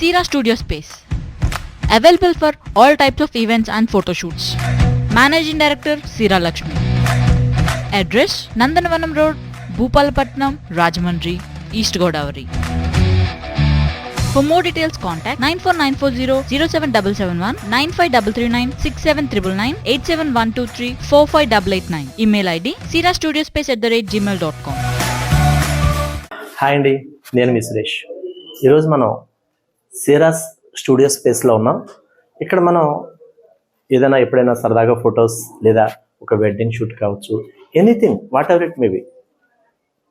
Sira Studio Space. Available for all types of events and photo shoots. Managing Director Sira Lakshmi. Address Nandanavanam Road, bhupalpatnam Rajamandri, East Godavari. For more details, contact 94940 07771 95339 87123 45889. Email ID sirastudiospace at the rate gmail.com. Hi అండి నేను మీ సురేష్ ఈరోజు మనం సిరాస్ studio స్పేస్లో ఉన్నాం. ఇక్కడ మనం ఏదైనా ఎప్పుడైనా సరదాగా ఫొటోస్ లేదా ఒక వెడ్డింగ్ షూట్ కావచ్చు anything whatever it maybe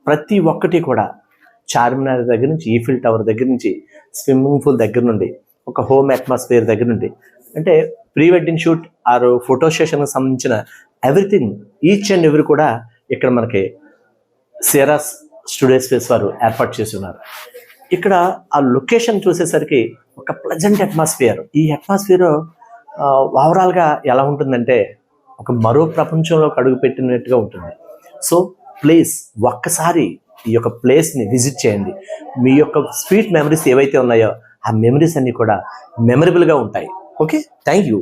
ప్రతి ఒక్కటి కూడా చార్మినార్ దగ్గర నుంచి ఈఫిల్ టవర్ దగ్గర నుంచి స్విమ్మింగ్ పూల్ దగ్గర నుండి ఒక హోమ్ అట్మాస్ఫియర్ దగ్గర నుండి అంటే pre wedding shoot or photo సెషన్కి సంబంధించిన ఎవ్రీథింగ్ ఈచ్ అండ్ ఎవ్రీ కూడా ఇక్కడ మనకి సిరాస్ స్టూడియో స్పేస్ వారు ఏర్పాటు చేసి ఉన్నారు. ఇక్కడ ఆ లొకేషన్ చూసేసరికి ఒక ప్లజెంట్ అట్మాస్ఫియర్ ఈ అట్మాస్ఫియర్ ఓవరాల్గా ఎలా ఉంటుందంటే ఒక మరో ప్రపంచంలోకి అడుగు పెట్టినట్టుగా ఉంటుంది. సో ప్లీజ్ ఒక్కసారి ఈ యొక్క ప్లేస్ని విజిట్ చేయండి. మీ యొక్క స్వీట్ మెమరీస్ ఏవైతే ఉన్నాయో ఆ మెమరీస్ అన్నీ కూడా మెమరబుల్గా ఉంటాయి. Okay thank you